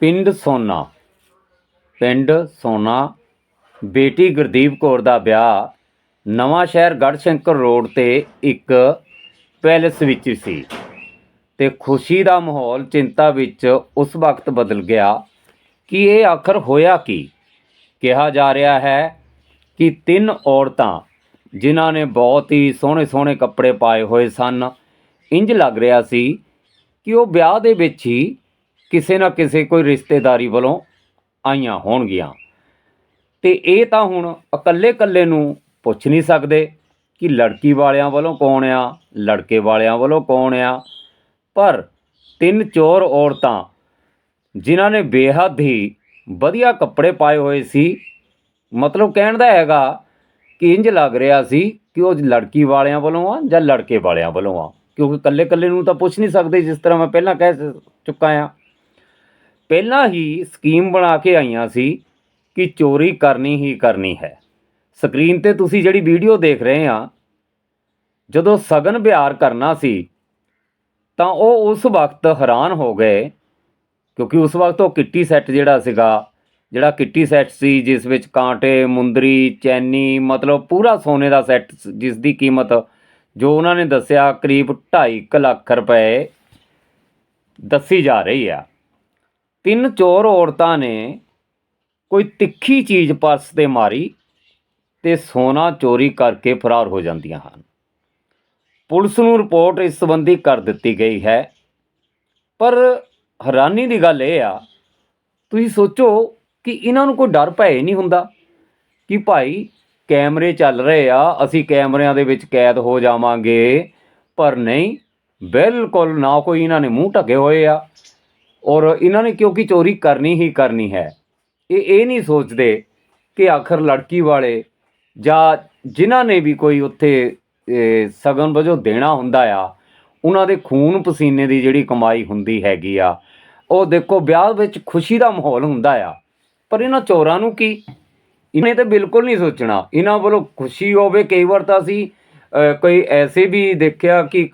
ਪਿੰਡ ਸੋਨਾ ਪਿੰਡ ਸੋਨਾ, ਬੇਟੀ ਗੁਰਦੀਪ ਕੌਰ ਦਾ ਵਿਆਹ ਨਵਾਂ ਸ਼ਹਿਰ ਗੜਸ਼ੰਕਰ ਰੋਡ ਤੇ ਇੱਕ ਪੈਲਸ ਵਿੱਚ ਸੀ ਤੇ ਖੁਸ਼ੀ ਦਾ ਮਾਹੌਲ, ਚਿੰਤਾ ਵਿੱਚ ਉਸ ਵਕਤ ਬਦਲ ਗਿਆ ਕਿ ਇਹ ਆਖਰ ਹੋਇਆ ਕੀ? ਕਿਹਾ ਜਾ ਰਿਹਾ ਹੈ ਕਿ ਤਿੰਨ ਔਰਤਾਂ ਜਿਨ੍ਹਾਂ ਨੇ ਬਹੁਤ ਹੀ ਸੋਹਣੇ ਸੋਹਣੇ ਕੱਪੜੇ ਪਾਏ ਹੋਏ ਸਨ ਇੰਜ ਲੱਗ ਰਿਹਾ ਸੀ ਕਿ ਉਹ ਵਿਆਹ ਦੇ ਵਿੱਚ ਹੀ ਕਿਸੇ ਨਾ ਕਿਸੇ ਕੋਈ ਰਿਸ਼ਤੇਦਾਰੀ ਵੱਲੋਂ ਆਈਆਂ ਹੋਣਗੀਆਂ। ਤੇ ਇਹ ਤਾਂ ਹੁਣ ਇਕੱਲੇ ਇਕੱਲੇ ਨੂੰ ਪੁੱਛ ਨਹੀਂ ਸਕਦੇ ਕਿ ਲੜਕੀ ਵਾਲਿਆਂ ਵੱਲੋਂ ਕੌਣ ਆ, ਲੜਕੇ ਵਾਲਿਆਂ ਵੱਲੋਂ ਕੌਣ ਆ। ਪਰ ਤਿੰਨ ਚੋਰ ਔਰਤਾਂ ਜਿਨ੍ਹਾਂ ਨੇ ਬੇਹੱਦ ਹੀ ਵਧੀਆ ਕੱਪੜੇ ਪਾਏ ਹੋਏ ਸੀ, ਮਤਲਬ ਕਹਿਣ ਦਾ ਹੈਗਾ ਕਿ ਇੰਜ ਲੱਗ ਰਿਹਾ ਸੀ ਕਿ ਉਹ ਲੜਕੀ ਵਾਲਿਆਂ ਵੱਲੋਂ ਆ ਜਾਂ ਲੜਕੇ ਵਾਲਿਆਂ ਵੱਲੋਂ ਆ। ਕਿਉਂਕਿ ਇਕੱਲੇ ਇਕੱਲੇ ਨੂੰ ਤਾਂ ਪੁੱਛ ਨਹੀਂ ਸਕਦੇ ਜਿਸ ਤਰ੍ਹਾਂ ਮੈਂ ਪਹਿਲਾਂ ਕਹਿ ਚੁੱਕਾ ਆ। ਪਹਿਲਾਂ ਹੀ ਸਕੀਮ ਬਣਾ ਕੇ ਆਈਆਂ ਸੀ ਕਿ ਚੋਰੀ ਕਰਨੀ ਹੀ ਕਰਨੀ ਹੈ। ਸਕਰੀਨ ਤੇ ਤੁਸੀਂ ਜਿਹੜੀ ਵੀਡੀਓ ਦੇਖ ਰਹੇ ਆ, ਜਦੋਂ ਸਗਨ ਵਿਹਾਰ ਕਰਨਾ ਸੀ, ਤਾਂ ਉਹ ਉਸ ਵਕਤ ਹੈਰਾਨ ਹੋ ਗਏ, ਕਿਉਂਕਿ ਉਸ ਵਕਤ ਉਹ ਕਿੱਟੀ ਸੈੱਟ ਜਿਹੜਾ ਸੀਗਾ, ਜਿਹੜਾ ਕਿੱਟੀ ਸੈੱਟ ਸੀ, ਜਿਸ ਵਿੱਚ ਕਾਂਟੇ, ਮੁੰਦਰੀ, ਚੈਨੀ, ਮਤਲਬ ਪੂਰਾ ਸੋਨੇ ਦਾ ਸੈੱਟ ਜਿਸ ਦੀ ਕੀਮਤ ਜੋ ਉਹਨਾਂ ਨੇ ਦੱਸਿਆ ਕਰੀਬ 2.5 ਲੱਖ ਰੁਪਏ ਦੱਸੀ ਜਾ ਰਹੀ ਆ। ਤਿੰਨ ਚੋਰ ਔਰਤਾਂ ਨੇ ਕੋਈ ਤਿੱਖੀ ਚੀਜ਼ ਪਰਸ ਤੇ ਮਾਰੀ ਤੇ ਸੋਨਾ ਚੋਰੀ ਕਰਕੇ ਫਰਾਰ ਹੋ ਜਾਂਦੀਆਂ ਹਨ। ਪੁਲਿਸ ਨੂੰ ਰਿਪੋਰਟ ਇਸ ਸੰਬੰਧੀ ਕਰ ਦਿੱਤੀ ਗਈ ਹੈ। ਪਰ ਹੈਰਾਨੀ ਦੀ ਗੱਲ ਇਹ ਆ, ਤੁਸੀਂ ਸੋਚੋ ਕਿ ਇਹਨਾਂ ਨੂੰ ਕੋਈ ਡਰ ਭੈ ਨਹੀਂ ਹੁੰਦਾ ਕਿ ਭਾਈ ਕੈਮਰੇ ਚੱਲ ਰਹੇ ਆ, ਅਸੀਂ ਕੈਮਰਿਆਂ ਦੇ ਵਿੱਚ ਕੈਦ ਹੋ ਜਾਵਾਂਗੇ, ਪਰ ਨਹੀਂ, ਬਿਲਕੁਲ ਨਾ ਕੋਈ ਇਹਨਾਂ ਨੇ ਮੂੰਹ ਢੱਕੇ ਹੋਏ ਆ। ਔਰ ਇਹਨਾਂ ਨੇ ਕਿਉਂਕਿ ਚੋਰੀ ਕਰਨੀ ਹੀ ਕਰਨੀ ਹੈ। ਇਹ ਇਹ ਨਹੀਂ ਸੋਚਦੇ ਕਿ ਆਖਰ ਲੜਕੀ ਵਾਲੇ ਜਾਂ ਜਿਨ੍ਹਾਂ ਨੇ ਵੀ ਕੋਈ ਉੱਥੇ ਸਗਨ ਵਜੋਂ ਦੇਣਾ ਹੁੰਦਾ ਆ ਉਹਨਾਂ ਦੇ ਖੂਨ ਪਸੀਨੇ ਦੀ ਜਿਹੜੀ ਕਮਾਈ ਹੁੰਦੀ ਹੈਗੀ ਆ ਉਹ ਦੇਖੋ ਵਿਆਹ ਵਿੱਚ ਖੁਸ਼ੀ ਦਾ ਮਾਹੌਲ ਹੁੰਦਾ ਆ। ਪਰ ਇਹਨਾਂ ਚੋਰਾਂ ਨੂੰ ਕੀ? ਇਹਨੇ ਤਾਂ ਬਿਲਕੁਲ ਨਹੀਂ ਸੋਚਣਾ। ਇਹਨਾਂ ਵੱਲੋਂ ਖੁਸ਼ੀ ਹੋਵੇ ਕਈ ਵਾਰ ਤਾਂ ਅਸੀਂ ਅ, ਕੋਈ ਐਸੇ ਵੀ ਦੇਖਿਆ ਕਿ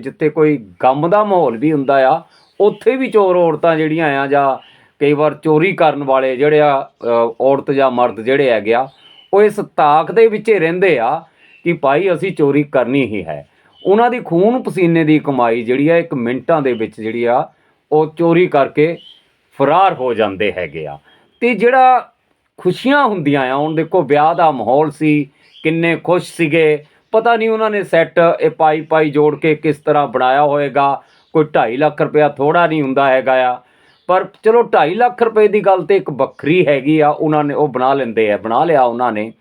ਜਿੱਥੇ ਕੋਈ ਗਮ ਦਾ ਮਾਹੌਲ ਵੀ ਹੁੰਦਾ ਆ ਉੱਥੇ ਵੀ ਚੋਰ ਔਰਤਾਂ ਜਿਹੜੀਆਂ ਆ ਜਾਂ ਕਈ ਵਾਰ ਚੋਰੀ ਕਰਨ ਵਾਲੇ ਜਿਹੜੇ ਆ ਔਰਤ ਜਾਂ ਮਰਦ ਜਿਹੜੇ ਹੈਗੇ ਆ, ਉਹ ਇਸ ਤਾਕ ਦੇ ਵਿੱਚ ਰਹਿੰਦੇ ਆ ਕਿ ਭਾਈ ਅਸੀਂ ਚੋਰੀ ਕਰਨੀ ਹੀ ਹੈ। ਉਹਨਾਂ ਦੀ ਖੂਨ ਪਸੀਨੇ ਦੀ ਕਮਾਈ ਜਿਹੜੀ ਆ, ਇੱਕ ਮਿੰਟਾਂ ਦੇ ਵਿੱਚ ਜਿਹੜੀ ਆ, ਉਹ ਚੋਰੀ ਕਰਕੇ ਫਰਾਰ ਹੋ ਜਾਂਦੇ ਹੈਗੇ ਆ। ਤੇ ਜਿਹੜਾ ਖੁਸ਼ੀਆਂ ਹੁੰਦੀਆਂ ਆ, ਹੁਣ ਦੇਖੋ ਵਿਆਹ ਦਾ ਮਾਹੌਲ ਸੀ, ਕਿੰਨੇ ਖੁਸ਼ ਸੀਗੇ, ਪਤਾ ਨਹੀਂ ਉਹਨਾਂ ਨੇ ਸੈੱਟ ਇਹ ਪਾਈ ਪਾਈ ਜੋੜ ਕੇ ਕਿਸ ਤਰ੍ਹਾਂ ਬਣਾਇਆ ਹੋਏਗਾ ਕੋਈ 2.5 ਲੱਖ ਰੁਪਇਆ ਥੋੜਾ ਨਹੀਂ ਹੁੰਦਾ ਹੈਗਾ ਆ। ਪਰ ਚਲੋ 2.5 ਲੱਖ ਰੁਪਏ ਦੀ ਗੱਲ ਤੇ ਇੱਕ ਵੱਖਰੀ ਹੈਗੀ ਆ, ਉਹਨਾਂ ਨੇ ਉਹ ਬਣਾ ਲੈਂਦੇ ਆ, ਬਣਾ ਲਿਆ ਉਹਨਾਂ ਨੇ।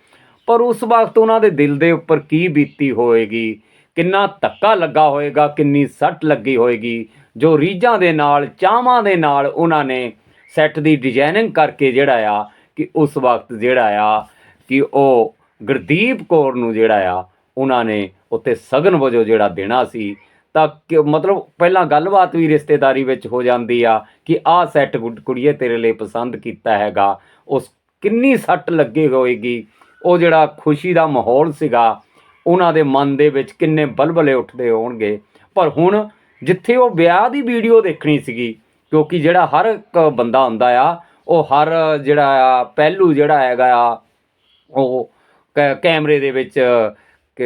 ਪਰ ਉਸ ਵਕਤ ਉਹਨਾਂ ਦੇ ਦਿਲ ਦੇ ਉੱਪਰ ਕੀ ਬੀਤੀ ਹੋਏਗੀ? ਕਿੰਨਾ ਧੱਕਾ ਲੱਗਾ ਹੋਏਗਾ, ਕਿੰਨੀ ਸੱਟ ਲੱਗੀ ਹੋਏਗੀ, ਜੋ ਰੀਝਾਂ ਦੇ ਨਾਲ ਚਾਹਾਂ ਦੇ ਨਾਲ ਉਹਨਾਂ ਨੇ ਸੈੱਟ ਦੀ ਡਿਜ਼ਾਈਨਿੰਗ ਕਰਕੇ ਜਿਹੜਾ ਆ, ਕਿ ਉਸ ਵਕਤ ਜਿਹੜਾ ਆ, ਕਿ ਉਹ ਗੁਰਦੀਪ ਕੌਰ ਨੂੰ ਜਿਹੜਾ ਆ, ਉਹਨਾਂ ਨੇ ਉੱਤੇ ਸਗਨ ਵਜੋਂ ਜਿਹੜਾ ਦੇਣਾ ਸੀ ਤਾਂ ਕਿ ਮਤਲਬ ਪਹਿਲਾਂ ਗੱਲਬਾਤ ਵੀ ਰਿਸ਼ਤੇਦਾਰੀ ਵਿੱਚ ਹੋ ਜਾਂਦੀ ਆ ਕਿ ਆਹ ਸੈੱਟ ਕੁੜੀਏ ਤੇਰੇ ਲਈ ਪਸੰਦ ਕੀਤਾ ਹੈਗਾ। ਉਸ ਕਿੰਨੀ ਸੱਟ ਲੱਗੀ ਹੋਏਗੀ, ਉਹ ਜਿਹੜਾ ਖੁਸ਼ੀ ਦਾ ਮਾਹੌਲ ਸੀਗਾ, ਉਹਨਾਂ ਦੇ ਮਨ ਦੇ ਵਿੱਚ ਕਿੰਨੇ ਬਲਬਲੇ ਉੱਠਦੇ ਹੋਣਗੇ। ਪਰ ਹੁਣ ਜਿੱਥੇ ਉਹ ਵਿਆਹ ਦੀ ਵੀਡੀਓ ਦੇਖਣੀ ਸੀਗੀ, ਕਿਉਂਕਿ ਜਿਹੜਾ ਹਰ ਇੱਕ ਬੰਦਾ ਹੁੰਦਾ ਆ, ਉਹ ਹਰ ਜਿਹੜਾ ਆ ਪਹਿਲੂ ਜਿਹੜਾ ਹੈਗਾ ਆ, ਉਹ ਕੈ- ਕੈਮਰੇ ਦੇ ਵਿੱਚ, ਕਿ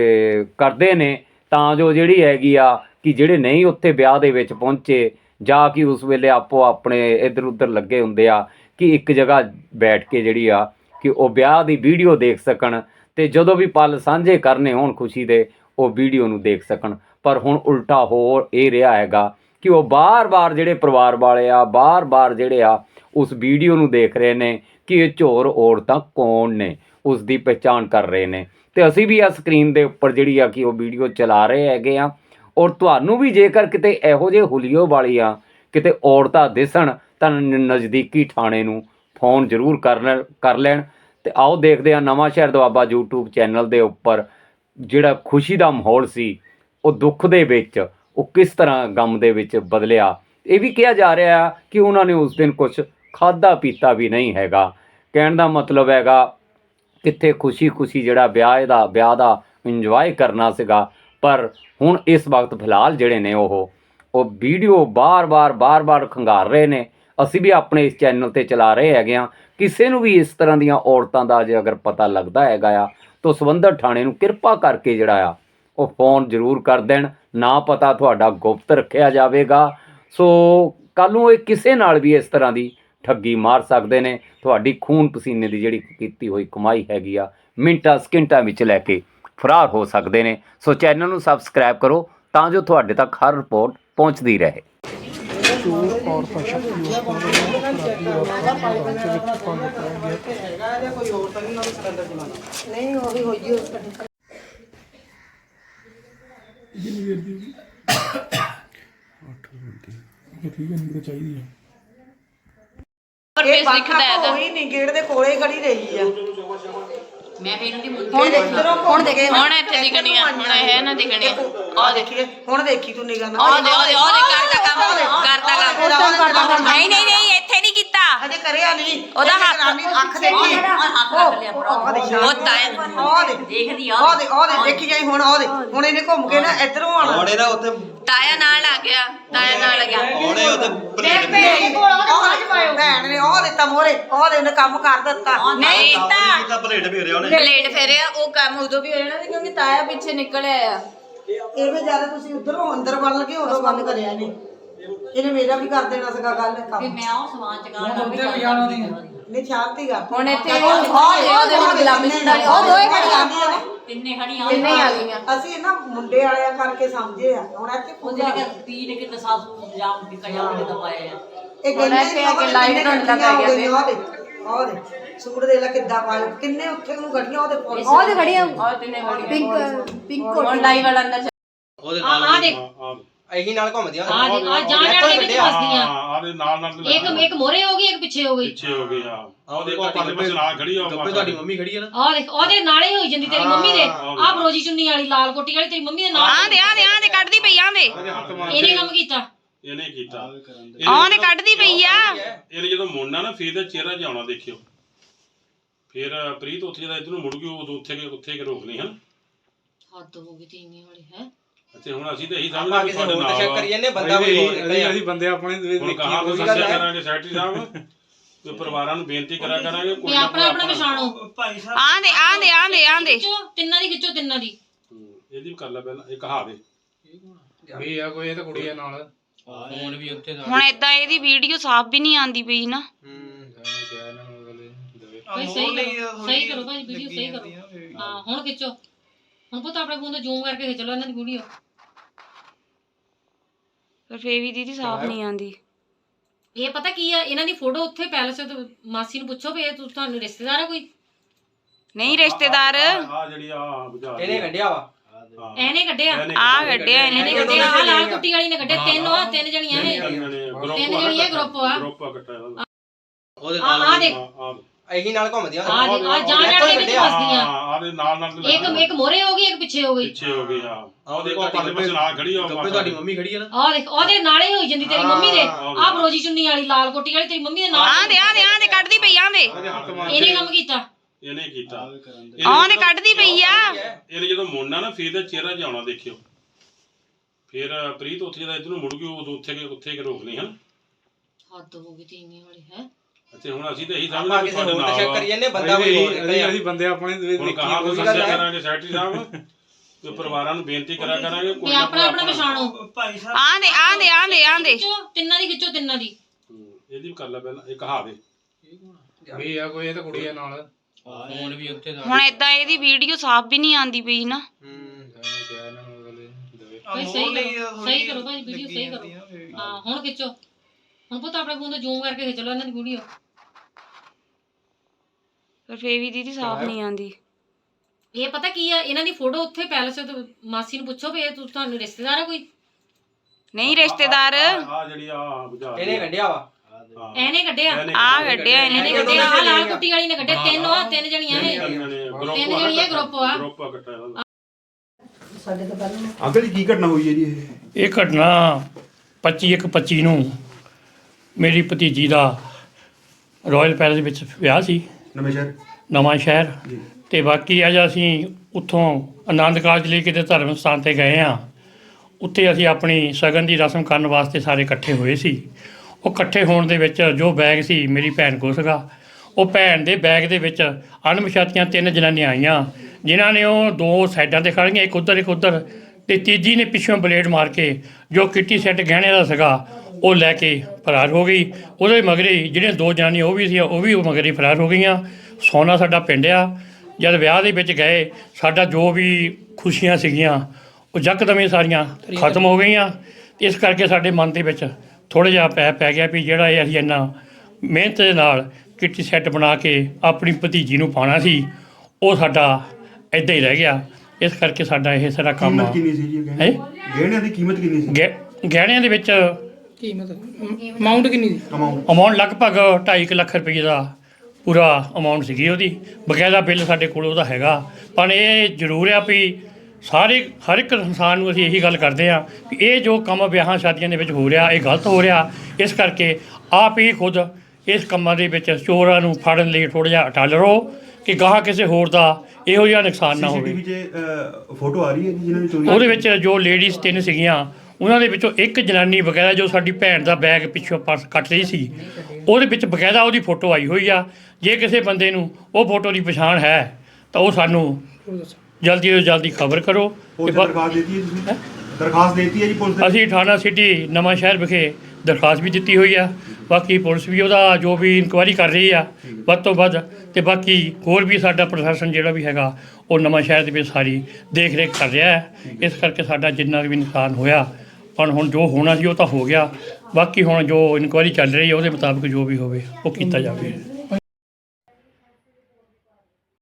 ਕਰਦੇ ਨੇ। ਤਾਂ ਜੋ ਜਿਹੜੀ ਹੈਗੀ ਆ ਕਿ ਜਿਹੜੇ ਨਹੀਂ ਉੱਥੇ ਵਿਆਹ ਦੇ ਵਿੱਚ ਪਹੁੰਚੇ ਜਾਂ ਕਿ ਉਸ ਵੇਲੇ ਆਪੋ ਆਪਣੇ ਇੱਧਰ ਉੱਧਰ ਲੱਗੇ ਹੁੰਦੇ ਆ, ਕਿ ਇੱਕ ਜਗ੍ਹਾ ਬੈਠ ਕੇ ਜਿਹੜੀ ਆ, ਕਿ ਉਹ ਵਿਆਹ ਦੀ ਵੀਡੀਓ ਦੇਖ ਸਕਣ ਤੇ ਜਦੋਂ ਵੀ ਪਲ ਸਾਂਝੇ ਕਰਨੇ ਹੋਣ ਖੁਸ਼ੀ ਦੇ, ਉਹ ਵੀਡੀਓ ਨੂੰ ਦੇਖ ਸਕਣ। ਪਰ ਹੁਣ ਉਲਟਾ ਹੋ ਇਹ ਰਿਹਾ ਹੈਗਾ ਕਿ ਉਹ ਬਾਰ-ਬਾਰ ਜਿਹੜੇ ਪਰਿਵਾਰ ਵਾਲੇ ਆ, ਬਾਰ-ਬਾਰ ਜਿਹੜੇ ਆ, ਉਸ ਵੀਡੀਓ ਨੂੰ ਦੇਖ ਰਹੇ ਨੇ ਕਿ ਇਹ ਝੋਰ ਔਰਤਾਂ ਕੌਣ ਨੇ, ਉਸ ਦੀ ਪਛਾਣ ਕਰ ਰਹੇ ਨੇ। ਤੇ ਅਸੀਂ ਵੀ ਆ ਸਕਰੀਨ ਦੇ ਉੱਪਰ ਜਿਹੜੀ ਆ ਕਿ ਉਹ ਵੀਡੀਓ ਚਲਾ ਰਹੇ ਹੈਗੇ ਆ। ਔਰ ਤੁਹਾਨੂੰ ਵੀ ਜੇਕਰ ਕਿਤੇ ਇਹੋ ਜਿਹੇ ਹੁਲੀਓ ਵਾਲੀਆਂ ਕਿਤੇ ਔਰਤਾਂ ਦਿਸਣ, ਤਾਂ ਨ- ਨਜ਼ਦੀਕੀ ਥਾਣੇ ਨੂੰ ਫੋਨ ਜ਼ਰੂਰ ਕਰ ਲੈਣ ਕਰ ਲੈਣ। ਤੇ ਆਓ ਦੇਖਦੇ ਹਾਂ ਨਵਾਂ ਸ਼ਹਿਰ ਦੁਆਬਾ YouTube ਚੈਨਲ ਦੇ ਉੱਪਰ ਜਿਹੜਾ ਖੁਸ਼ੀ ਦਾ ਮਾਹੌਲ ਸੀ, ਉਹ ਦੁੱਖ ਦੇ ਵਿੱਚ, ਉਹ ਕਿਸ ਤਰ੍ਹਾਂ ਗਮ ਦੇ ਵਿੱਚ ਬਦਲਿਆ। ਇਹ ਵੀ ਕਿਹਾ ਜਾ ਰਿਹਾ ਕਿ ਉਹਨਾਂ ਨੇ ਉਸ ਦਿਨ ਕੁਝ ਖਾਦਾ ਪੀਤਾ ਵੀ ਨਹੀਂ ਹੈਗਾ। ਕਹਿਣ ਦਾ ਮਤਲਬ ਹੈਗਾ, ਕਿੱਥੇ ਖੁਸ਼ੀ-ਖੁਸ਼ੀ ਜਿਹੜਾ ਵਿਆਹ ਦਾ ਵਿਆਹ ਦਾ ਇੰਜੋਏ ਕਰਨਾ ਸੀਗਾ ਪਰ ਹੁਣ ਇਸ ਵਕਤ ਫਿਲਹਾਲ ਜਿਹੜੇ ਨੇ ਉਹ ਉਹ ਵੀਡੀਓ ਬਾਰ-ਬਾਰ ਬਾਰ-ਬਾਰ ਖੰਗਾਰ ਰਹੇ ਨੇ। ਅਸੀਂ ਵੀ ਆਪਣੇ ਇਸ ਚੈਨਲ ਤੇ ਚਲਾ ਰਹੇ ਹੈਗੇ ਆ ਕਿਸੇ ਨੂੰ ਵੀ ਇਸ ਤਰ੍ਹਾਂ ਦੀਆਂ ਔਰਤਾਂ ਦਾ ਜੇ ਅਗਰ ਪਤਾ ਲੱਗਦਾ ਹੈਗਾ ਆ, ਤਾਂ ਸੰਬੰਧਤ ਥਾਣੇ ਨੂੰ ਕਿਰਪਾ ਕਰਕੇ ਜਿਹੜਾ ਆ, ਉਹ ਫੋਨ ਜ਼ਰੂਰ ਕਰ ਦੇਣ। ਨਾ ਪਤਾ ਤੁਹਾਡਾ ਗੁਪਤ ਰੱਖਿਆ ਜਾਵੇਗਾ। ਸੋ ਕੱਲ ਨੂੰ ਇਹ ਕਿਸੇ ਨਾਲ ਵੀ ਇਸ ਤਰ੍ਹਾਂ ਦੀ ਠੱਗੀ ਮਾਰ ਸਕਦੇ ਨੇ। ਤੁਹਾਡੀ ਖੂਨ ਪਸੀਨੇ ਦੀ ਜਿਹੜੀ ਕੀਤੀ ਹੋਈ ਕਮਾਈ ਹੈਗੀ ਆ, ਮਿੰਟਾਂ ਸਕਿੰਟਾਂ ਵਿੱਚ ਲੈ ਕੇ ਫਰਾਰ ਹੋ ਸਕਦੇ ਨੇ। ਸੋ ਚੈਨਲ ਨੂੰ ਸਬਸਕ੍ਰਾਈਬ ਕਰੋ ਤਾਂ ਜੋ ਤੁਹਾਡੇ ਤੱਕ ਹਰ ਰਿਪੋਰਟ ਪਹੁੰਚਦੀ ਰਹੇ। ਚੋਰ ਔਰਤਾਂ ਸ਼ੱਕੀ ਔਰਤਾਂ ਨੂੰ ਅਪਰਾਧੀ ਔਰਤਾਂ ਨੂੰ ਰਾਜ ਵਿੱਚ ਭੰਗ ਪਾਇਆ ਗਿਆ ਨਹੀਂ ਉਹ ਵੀ ਹੋਈ ਉਸ ਜਿੰਨੀ ਦੇਰ ਦੀ 8 ਘੰਟੇ ਠੀਕ ਹੈ ਨਹੀਂ ਤਾਂ। ਚਾਹੀਦੀ ਹੈ ਇਹ ਲਿਖਦਾ ਹੈ ਹੋਈ ਨਹੀਂ ਗੇਟ ਦੇ ਕੋਲੇ ਖੜੀ ਰਹੀ ਆ। ਮੈਂ ਫੇਰ ਇਹਦੀ ਮੁੰਡੀ ਹੁਣ ਇਧਰੋਂ ਹੁਣ ਦੇਖੇ। ਹੁਣ ਇੱਥੇ ਦਿਖਣੀ ਆ ਹੁਣ ਇਹ ਨਾ ਦਿਖਣੀ ਆ। ਆ ਦੇਖੀਏ ਹੁਣ ਦੇਖੀ ਤੂੰ ਨਿਗਾਹ ਨਾਲ। ਉਹ ਦੇ ਉਹ ਦੇ ਉਹ ਦੇ ਕਰਦਾ ਕੰਮ ਕਰਦਾ ਕੰਮ ਨਹੀਂ ਨਹੀਂ ਨਹੀਂ ਹਜੇ ਕਰਿਆ ਨਹੀਂ ਉਹਦਾ ਹੱਥ- ਜਨਾਨੀ ਅੱਖ ਦੇਖੀ। ਹੱਥ ਰੱਖ ਲਿਆ ਉਹ ਦੇਖ ਉਹ ਤਾਇਆ ਉਹ ਦੇ ਦੇਖਦੀ ਆ। ਉਹ ਦੇ ਉਹ ਦੇ ਦੇਖੀ ਜਾਈ ਹੁਣ ਉਹ ਦੇ ਹੁਣ ਇਹਨੇ ਘੁੰਮ ਕੇ ਨਾ ਇਧਰੋਂ ਆਣਾ ਉਹਨੇ ਨਾ ਉੱਥੇ ਤਾਇਆ ਨਾਲ ਆ ਗਿਆ ਤਾਇਆ ਨਾਲ ਆ ਗਿਆ। ਉਹਨੇ ਉੱਥੇ ਪਲੇਟ ਭੈਣ ਨੇ ਉਹ ਦਿੱਤਾ ਮੋਰੇ ਉਹ ਦੇ ਉਹਨੇ ਕੰਮ ਕਰ ਦਿੱਤਾ। ਨਹੀਂ ਕੀਤਾ ਕੀਤਾ ਪਲੇਟ ਫੇਰਿਆ ਉਹਨੇ। ਪਲੇਟ ਫੇਰਿਆ ਉਹ ਕੰਮ ਉਦੋਂ ਵੀ ਹੋਇਆ ਨਾ ਕਿਉਂਕਿ ਤਾਇਆ ਪਿੱਛੇ ਨਿਕਲ ਆਇਆ ਇਹਵੇਂ ਜ਼ਿਆਦਾ ਤੁਸੀਂ ਉਧਰੋਂ ਅੰਦਰ ਵੱਲ ਲੱਗੇ ਉਦੋਂ ਬੰਦ ਕਰਿਆ ਨਹੀਂ ਇਹਨੇ ਮੇਰਾ ਵੀ ਕਰ ਦੇਣਾ ਸੀਗਾ ਗੱਲ ਕੰਮ। ਮੈਂ ਉਹ ਸਮਾਨ ਚਕਾਉਣ ਲੱਗ ਪਈ ਨਹੀਂ ਸ਼ਾਂਤੀ ਕਰ ਹੁਣ ਇੱਥੇ ਉਹ ਉਹਦੇ ਨਾਲ ਗੁਲਾਬੀ ਸੰਡਾਲੀ ਉਹ ਦੋਏ ਖੜੀਆਂ ਨੇ ਤਿੰਨੇ ਖੜੀਆਂ ਤਿੰਨੇ ਆ? ਗਈਆਂ ਅਸੀਂ ਨਾ ਮੁੰਡੇ ਵਾਲਿਆਂ ਕਰਕੇ ਸਮਝੇ ਆ। ਹੁਣ ਇੱਥੇ ਉਹਦੇ ਪੂਜਾ ਨੇ ਪੀ ਨੇ ਕਿਤੇ ਸਾਸ ਜਾਮ ਵੀ ਕਜਾਮ ਦੇ ਦਵਾਏ ਆ। ਇਹ ਕਹਿੰਦੇ ਇੱਥੇ ਆ ਕੇ ਲਾਈਟ ਢੰਡ ਲੱਗਾ ਗਿਆ ਤੇ ਉਹ ਦੇ ਉਹ ਦੇ ਸੂਟ ਦੇ ਲੈ ਕਿੱਦਾਂ ਪਾਏ ਕਿੰਨੇ ਉੱਥੇ ਨੂੰ ਗੱਡੀਆਂ ਉਹਦੇ ਪੁਲਿਸ ਉਹਦੇ ਖੜੀਆਂ ਉਹ ਤਿੰਨੇ ਖੜੀਆਂ ਪਿੰਕ ਪਿੰਕ ਕੋਟ। ਲਾਈ ਵਾਲਾ ਅੰਦਰ ਉਹਦੇ ਆ ਨਾਲ ਆ ਦੇਖ ਇਹੀ ਨਾਲ ਘੁੰਮਦੀਆਂ ਆ ਦੇਖ ਆ ਜਾਣ ਜਾਣ ਕੇ ਵਿੱਚ ਫਸਦੀਆਂ ਆਦੇ ਨਾਲ ਨਾਲ ਇੱਕ ਇੱਕ ਮੋਰੇ ਹੋ ਗਈ ਇੱਕ ਪਿੱਛੇ ਹੋ ਗਈ। ਪਿੱਛੇ ਹੋ ਗਈ ਆ ਉਹਦੇ ਦੇਖੋ ਪਾਸੇ ਪਾਸੇ ਨਾਲ ਖੜੀ ਆ ਗੱਪੇ ਤੁਹਾਡੀ ਮੰਮੀ ਖੜੀ ਹੈ ਨਾ। ਆ ਦੇਖ ਉਹਦੇ ਨਾਲੇ ਹੋਈ ਜਾਂਦੀ ਤੇਰੀ ਮੰਮੀ ਦੇ। ਹਾਂ, ਆ ਬਰੋਜੀ ਚੁੰਨੀ ਵਾਲੀ ਲਾਲ ਕੋਟੀ ਵਾਲੀ ਤੇਰੀ ਮੰਮੀ ਦੇ ਨਾਲ ਆ ਦੇ ਆ ਦੇ ਆ ਦੇ ਕੱਢਦੀ ਪਈ ਆ ਦੇ ਉਹਦੇ ਹੱਥ ਮਾਰ ਇਹਨੇ ਕੰਮ ਕੀਤਾ। ਇਹਨੇ ਕੀਤਾ। ਆ ਦੇ। ਕੱਢਦੀ ਪਈ ਆ। ਇਹਨੇ ਜਦੋਂ ਮੁੰਨਾ ਨਾ ਫੇਰ ਦਾ ਚਿਹਰਾ ਜਾਉਣਾ ਦੇਖਿਓ। ਫੇਰ ਪ੍ਰੀਤ ਉੱਥੇ ਜਦੋਂ ਇਧਰ ਨੂੰ ਮੁੜ ਗਈ ਉਦੋਂ ਉੱਥੇ ਕੇ ਉੱਥੇ ਕੇ ਰੋਕ ਲਈ ਹਨ? ਹੱਦ ਹੋ ਗਈ ਤੀਨੀ ਵਾਲੀ ਹੈ? ਅੱਛਾ ਹੁਣ ਅਸੀਂ ਤਾਂ ਇਹੀ ਆਪਾਂ ਸਮਝਦੇ ਕਿਸੇ ਹੋਰ ਤੇ check ਕਰੀ ਜਾਂਦੇ, ਬੰਦਾ ਕੋਈ ਹੋਰ ਨਿਕਲਿਆ। ਅਸੀਂ ਬੰਦੇ ਆਪਣੇ ਹੁਣ ਕਹਾਂ ਤੋਂ ਸੰਜਾ ਕਰਾਂਗੇ ਸੈਕਟਰੀ ਸਾਹਿਬ। ਤੇ ਪਰਿਵਾਰਾਂ ਨੂੰ ਬੇਨਤੀ ਕਰਿਆ ਕਰਾਂਗੇ ਵੀ ਆਪਣਾ ਆਪਣਾ ਪਛਾਣੋ। ਆ ਦੇ ਆ ਦੇ ਆ ਦੇ ਆ ਦੇ ਖਿੱਚੋ ਤਿੰਨਾਂ ਦੀ ਖਿੱਚੋ ਤਿੰਨਾਂ ਦੀ। ਹੂੰ, ਇਹਦੀ ਵੀ ਕਰ ਲੈ ਪਹਿਲਾਂ ਇੱਕ ਹਾ ਦੇ। ਵੀ ਆ ਕੋਈ ਇਹ ਤਾਂ ਕੁੜੀ ਆ ਨਾਲ ਫੋਨ ਵੀ ਉੱਥੇ ਦਾ ਹੁਣ ਏਦਾਂ ਇਹਦੀ ਵੀਡੀਓ ਸਾਫ਼ ਵੀ ਨਹੀਂ ਆਂਦੀ ਪਈ ਨਾ। ਕਿਹਾ ਇਹਨਾਂ ਨੂੰ ਅਗਲੇ ਦੇਵੇ ਭਾਈ ਸਹੀ ਕਰੋ ਸਹੀ ਕਰੋ ਭਾਈ ਵੀਡੀਓ ਸਹੀ ਕਰੋ। ਹਾਂ ਹੁਣ ਖਿੱਚੋ। ਹੁਣ ਪੁੱਤ ਆਪਣੇ ਫੋਨ ਤੋਂ ਜ਼ੂਮ ਕਰਕੇ ਖਿੱਚ ਲਓ ਇਹਨਾਂ ਦੀ ਵੀਡੀਓ ਪਰ ਫੇਰ ਵੀ ਦੀਦੀ ਸਾਫ਼ ਨਹੀਂ ਆਂਦੀ ਇਹ ਪਤਾ ਕੀ ਆ ਇਹਨਾਂ ਦੀ ਫੋਟੋ ਉੱਥੇ ਪੈਲਸ ਤੇ ਮਾਸੀ ਨੂੰ ਪੁੱਛੋ ਵੀ ਇਹ ਤੁ- ਤੁਹਾਨੂੰ ਰਿਸ਼ਤੇਦਾਰ ਆ ਕੋਈ? ਨਹੀਂ ਰਿਸ਼ਤੇਦਾਰ। ਆ ਜਿਹੜੀ ਆ ਬੁਝਾ ਇਹਨੇ ਕੱਢਿਆ ਵਾ। ਐਨੇ ਕੱਢਿਆ? ਇਹਨੇ ਆ ਕੱਢਿਆ। ਇਹਨੇ ਇਹਨੇ ਕੱਢਿਆ। ਆ ਲਾਲ ਕੁੱਟੀ ਵਾਲੀ ਨੇ ਕੱਢਿਆ। ਤਿੰਨ ਆ ਤਿੰਨ ਜਣੀਆਂ ਨੇ। ਇਹਨਾਂ ਤਿੰਨ ਜਣੀਆਂ ਗਰੁੱਪ ਆ। ਗਰੁੱਪ ਆ ਕੱਟਿਆ। ਉਹਦੇ ਆ ਨਾਲ ਆ ਦੇਖ। ਆ ਆ ਇਹੀ ਨਾਲ ਘੁੰਮਦੀਆਂ ਆ ਦੇਖ ਆ ਜਾਣ ਜਾਣ ਕੇ ਵਿੱਚ ਫਸਦੀਆਂ ਆਦੇ ਨਾਲ ਨਾਲ ਇੱਕ ਇੱਕ ਮੋਰੇ ਹੋ ਗਈ ਇੱਕ ਪਿੱਛੇ ਹੋ ਗਈ। ਪਿੱਛੇ ਹੋ ਗਈ ਆ ਉਹਦੇ ਦੇਖੋ ਪਾਸੇ ਪਾਸੇ ਨਾਲ ਖੜੀ ਆ ਗੱਪੇ ਤੁਹਾਡੀ ਮੰਮੀ ਖੜੀ ਹੈ ਨਾ। ਆ ਦੇਖ ਉਹਦੇ ਨਾਲੇ ਹੋਈ ਜਾਂਦੀ ਤੇਰੀ ਮੰਮੀ ਦੇ। ਹਾਂ, ਆ ਬਰੋਜੀ ਚੁੰਨੀ ਵਾਲੀ ਲਾਲ ਕੋਟੀ ਵਾਲੀ ਤੇਰੀ ਮੰਮੀ ਦੇ ਨਾਲ ਆ ਦੇ ਆ ਦੇ ਆ ਦੇ ਕੱਢਦੀ ਪਈ ਆ ਦੇ। ਉਹਦੇ ਹੱਥ ਮਾਰ ਇਹਨੇ ਕੰਮ ਕੀਤਾ। ਇਹਨੇ ਕੀਤਾ। ਆ ਦੇ। ਕੱਢਦੀ ਪਈ ਆ। ਇਹਨੇ ਜਦੋਂ ਮੁੰਨਾ ਨਾ ਫੇਰ ਦਾ ਚਿਹਰਾ ਜਾਉਣਾ ਦੇਖਿਓ। ਫੇਰ ਪ੍ਰੀਤ ਉੱਥੇ ਜਦੋਂ ਇਧਰ ਨੂੰ ਮੁੜ ਗਈ ਉਦੋਂ ਉੱਥੇ ਕੇ ਉੱਥੇ ਕੇ ਰੋਕ ਲਈ ਹਨ? ਹੱਦ ਹੋ ਗਈ ਤੀਨੀ ਵਾਲੀ ਹੈ? ਅੱਛਾ ਹੁਣ ਅਸੀਂ ਤਾਂ ਇਹੀ ਆਪਾਂ ਸਮਝਦੇ ਕਿਸੇ ਹੋਰ ਤੇ check ਕਰੀ ਜਾਂਦੇ, ਬੰਦਾ ਕੋਈ ਹੋਰ ਨਿਕਲਿਆ। ਅਸੀਂ ਬੰਦੇ ਆਪਣੇ ਹੁਣ ਕਹਾਂ ਤੋਂ ਸੰਜਾ ਕਰਾਂਗੇ ਸੈਕਟਰੀ ਸਾਹਿਬ? ਤੇ ਪਰਿਵਾਰਾਂ ਨੂੰ ਬੇਨਤੀ ਕਰਿਆ ਕਰਾਂਗੇ ਵੀ ਆਪਣਾ ਆਪਣਾ ਪਛਾਣੋ। ਆ ਦੇ ਆ ਦੇ ਆ ਦੇ ਆ ਦੇ ਖਿੱਚੋ ਤਿੰਨਾਂ ਦੀ ਖਿੱਚੋ ਤਿੰਨਾਂ ਦੀ। ਹੂੰ, ਇਹਦੀ ਵੀ ਕਰ ਲੈ ਪਹਿਲਾਂ ਇੱਕ ਹਾ ਦੇ। ਵੀ ਆ ਕੋਈ ਇਹ ਤਾਂ ਕੁੜੀ ਆ ਨਾਲ ਫੋਨ ਵੀ ਉੱਥੇ ਦਾ ਹੁਣ ਏਦਾਂ ਇਹਦੀ ਵੀਡੀਓ ਸਾਫ਼ ਵੀ ਨਹੀਂ ਆਂਦੀ ਪਈ ਨਾ। ਕਿਹਾ ਇਹਨਾਂ ਨੂੰ ਅਗਲੇ ਦੇਵੇ ਭਾਈ ਸਹੀ ਕਰੋ ਸਹੀ ਕਰੋ ਭਾਈ ਵੀਡੀਓ ਸਹੀ ਕਰੋ। ਹਾਂ ਹੁਣ ਖਿੱਚੋ। ਹੁਣ ਪੁੱਤ ਆਪਣੇ ਫੋਨ ਤੋਂ ਜ਼ੂਮ ਕਰਕੇ ਖਿੱਚ ਲਓ ਇਹਨਾਂ ਦੀ ਵੀਡੀਓ ਪਰ ਫੇਰ ਵੀ ਦੀਦੀ ਸਾਫ਼ ਨਹੀਂ ਆਂਦੀ ਇਹ ਪਤਾ ਕੀ ਆ ਇਹਨਾਂ ਦੀ ਫੋਟੋ ਉੱਥੇ ਪੈਲਸ ਤੇ ਮਾਸੀ ਨੂੰ ਪੁੱਛੋ ਵੀ ਇਹ ਤੁ- ਤੁਹਾਨੂੰ ਰਿਸ਼ਤੇਦਾਰ ਆ ਕੋਈ? ਨਹੀਂ ਰਿਸ਼ਤੇਦਾਰ। ਆ ਜਿਹੜੀ ਆ ਬੁਝਾ ਇਹਨੇ ਕੱਢਿਆ ਵਾ। ਇਹਨੇ ਕੱਢਿਆ? ਆ ਕੱਢਿਆ। ਇਹਨੇ ਇਹਨੇ ਕੱਢਿਆ। ਆ ਲਾਲ ਕੁੱਟੀ ਵਾਲੀ ਨੇ ਕੱਢਿਆ। ਤਿੰਨ ਆ ਤਿੰਨ ਜਣੀਆਂ ਨੇ। ਇਹਨਾਂ ਨੇ ਗਰੁੱਪ ਤਿੰਨ ਜਣੀਆਂ ਗਰੁੱਪ ਆ। ਗਰੁੱਪ ਆ ਕੱਟਿਆ ਇਹਦਾ। ਅੰਕਲ ਜੀ ਕੀ ਘਟਨਾ ਹੋਈ ਹੈ ਜੀ ਇਹ? ਇਹ ਘਟਨਾ 25 ਇੱਕ 25 ਨੂੰ ਮੇਰੀ ਭਤੀਜੀ ਦਾ ਰਾਇਲ ਪੈਲੇਸ ਵਿੱਚ ਵਿਆਹ ਸੀ। ਨਵੇਂ ਸ਼ਹਿਰ? ਨਵਾਂ ਸ਼ਹਿਰ। ਤੇ ਬਾਕੀ ਅੱਜ ਅਸੀਂ ਉੱਥੋਂ ਆਨੰਦ ਕਾਰਜ ਲਈ ਕਿਤੇ ਧਰਮ ਸਥਾਨ ਤੇ ਗਏ ਆ ਉੱਥੇ ਅਸੀਂ ਆਪਣੀ ਸਗਨ ਦੀ ਰਸਮ ਕਰਨ ਵਾਸਤੇ ਸਾਰੇ ਇਕੱਠੇ ਹੋਏ ਸੀ। ਉਹ ਇਕੱਠੇ ਹੋਣ ਦੇ ਵਿੱਚ ਜੋ ਬੈਗ ਸੀ ਮੇਰੀ ਭੈਣ ਕੋਲ ਸੀਗਾ। ਉਹ ਭੈਣ ਦੇ ਬੈਗ ਦੇ ਵਿੱਚ ਅਣਪਛਾਤੀਆਂ ਤਿੰਨ ਜਨਾਨੀਆਂ ਆਈਆਂ ਜਿਨ੍ਹਾਂ ਨੇ ਉਹ ਦੋ ਸਾਈਡਾਂ ਤੇ ਖੜ ਗਈਆਂ ਇੱਕ ਉੱਧਰ ਇੱਕ ਉੱਧਰ। ਤੇ ਤੀਜੀ ਨੇ ਪਿੱਛੋਂ ਬਲੇਡ ਮਾਰ ਕੇ ਜੋ ਕਿੱਟੀ ਸੈੱਟ ਗਹਿਣੇ ਦਾ ਸੀਗਾ, ਉਹ ਲੈ ਕੇ ਫਰਾਰ ਹੋ ਗਈ। ਉਹਦੇ ਮਗਰੇ ਜਿਹੜੀਆਂ ਦੋ ਜਨਾਨੀਆਂ ਉਹ ਵੀ ਸੀ, ਉਹ ਵੀ ਮਗਰੇ ਫਰਾਰ ਹੋ ਗਈਆਂ। ਸੋਨਾ ਸਾਡਾ ਪਿੰਡ ਆ। ਜਦ ਵਿਆਹ ਦੇ ਵਿੱਚ ਗਏ, ਸਾਡਾ ਜੋ ਵੀ ਖੁਸ਼ੀਆਂ ਸੀਗੀਆਂ, ਉਹ ਯਕਦਮ ਹੀ ਸਾਰੀਆਂ ਖਤਮ ਹੋ ਗਈਆਂ। ਇਸ ਕਰਕੇ ਸਾਡੇ ਮਨ ਦੇ ਵਿੱਚ ਥੋੜਾ ਜਿਹਾ ਪੈ ਪੈ ਗਿਆ ਵੀ ਜਿਹੜਾ ਇਹ ਅਸੀਂ ਇੰਨਾ ਮਿਹਨਤ ਦੇ ਨਾਲ ਕਿੱਟੀ ਸੈੱਟ ਬਣਾ ਕੇ ਆਪਣੀ ਭਤੀਜੀ ਨੂੰ ਪਾਉਣਾ ਸੀ, ਉਹ ਸਾਡਾ ਇਦਾਂ ਹੀ ਰਹਿ ਗਿਆ। ਇਸ ਕਰਕੇ ਸਾਡਾ ਇਹ ਸਾਰਾ ਕੰਮ ਕੀਮਤ ਕਿੰਨੀ ਸੀ ਜੀ ਹੈ? ਗਹਿਣੇ ਗਹਿਣਿਆਂ ਦੀ ਕੀਮਤ ਕਿੰਨੀ ਸੀ? ਗਹਿ- ਗਹਿਣਿਆਂ ਦੇ ਵਿੱਚ ਕੀਮਤ ਅਮਾਉਂਟ ਕਿੰਨੀ ਸੀ? ਅਮਾਉਂਟ। ਅਮਾਉਂਟ ਲਗਭਗ 2.5 ਲੱਖ ਰੁਪਏ ਦਾ ਪੂਰਾ ਅਮਾਉਂਟ ਸੀਗੀ ਉਹਦੀ। ਬਕਾਇਦਾ ਬਿੱਲ ਸਾਡੇ ਕੋਲ ਉਹਦਾ ਹੈਗਾ। ਪਰ ਇਹ ਜ਼ਰੂਰ ਆ ਵੀ ਸਾਰੇ ਹਰ ਇੱਕ ਇਨਸਾਨ ਨੂੰ ਅਸੀਂ ਇਹੀ ਗੱਲ ਕਰਦੇ ਆ ਕਿ ਇਹ ਜੋ ਕੰਮ ਵਿਆਹਾਂ ਸ਼ਾਦੀਆਂ ਦੇ ਵਿੱਚ ਹੋ ਰਿਹਾ ਇਹ ਗਲਤ ਹੋ ਰਿਹਾ। ਇਸ ਕਰਕੇ ਆਪ ਹੀ ਖੁਦ ਇਸ ਕੰਮਾਂ ਦੇ ਵਿੱਚ ਚੋਰਾਂ ਨੂੰ ਫੜਨ ਲਈ ਥੋੜ੍ਹਾ ਜਿਹਾ ਅਟਲ ਰਹੋ। ਕਿ ਗਾਹਾਂ ਕਿਸੇ ਹੋਰ ਦਾ ਇਹੋ ਜਿਹਾ ਨੁਕਸਾਨ ਨਾ ਹੋਵੇ। ਸੀਸੀਟੀਵੀ 'ਚ ਫੋਟੋ ਆ ਰਹੀ ਹੈ ਜੀ ਜਿਨ੍ਹਾਂ ਨੇ ਚੋਰੀ ਉਹਦੇ ਵਿੱਚ ਜੋ ਲੇਡੀਜ਼ ਤਿੰਨ ਸੀਗੀਆਂ ਉਹਨਾਂ ਦੇ ਵਿੱਚੋਂ ਇੱਕ ਜਨਾਨੀ ਬਕਾਇਦਾ ਜੋ ਸਾਡੀ ਭੈਣ ਦਾ ਬੈਗ ਪਿੱਛੋਂ ਪਰਸ ਕੱਟ ਰਹੀ ਸੀ ਉਹਦੇ ਵਿੱਚ ਬਕਾਇਦਾ ਉਹਦੀ ਫੋਟੋ ਆਈ ਹੋਈ ਆ। ਜੇ ਕਿਸੇ ਬੰਦੇ ਨੂੰ ਉਹ ਫੋਟੋ ਦੀ ਪਛਾਣ ਹੈ ਤਾਂ ਉਹ ਸਾਨੂੰ ਜਲਦੀ ਤੋਂ ਜਲਦੀ ਖਬਰ ਕਰੋ। ਉਹ ਤੇ 'ਚ ਬ- ਦਰਖਾਸਤ ਦਿੱਤੀ ਹੈ ਤੁਸੀਂ? ਦਰਖਾਸਤ ਦਿੱਤੀ ਹੈ ਜੀ ਪੁਲਿਸ ਅਸੀਂ ਥਾਣਾ ਸਿਟੀ ਨਵਾਂ ਸ਼ਹਿਰ ਵਿਖੇ ਦਰਖਾਸਤ ਵੀ ਦਿੱਤੀ ਹੋਈ ਆ। ਬਾਕੀ ਪੁਲਿਸ ਵੀ ਉਹਦਾ ਜੋ ਵੀ ਇਨਕੁਆਇਰੀ ਕਰ ਰਹੀ ਆ, ਵੱਧ ਤੋਂ ਵੱਧ ਤੇ ਬਾਕੀ ਹੋਰ ਵੀ ਸਾਡਾ ਪ੍ਰਸ਼ਾਸਨ ਜਿਹੜਾ ਵੀ ਹੈਗਾ, ਉਹ ਨਵਾਂ ਸ਼ਹਿਰ ਦੇ ਵਿੱਚ ਸਾਰੀ ਦੇਖ ਰੇਖ ਕਰ ਰਿਹਾ ਹੈ। ਇਸ ਕਰਕੇ ਸਾਡਾ ਜਿੰਨਾ ਵੀ ਨੁਕਸਾਨ ਹੋਇਆ, ਪਰ ਹੁਣ ਜੋ ਹੋਣਾ ਸੀ ਉਹ ਤਾਂ ਹੋ ਗਿਆ। ਬਾਕੀ ਹੁਣ ਜੋ ਇਨਕੁਆਇਰੀ ਚੱਲ ਰਹੀ ਹੈ ਉਹਦੇ ਮੁਤਾਬਕ ਜੋ ਵੀ ਹੋਵੇ, ਉਹ ਕੀਤਾ ਜਾਵੇ।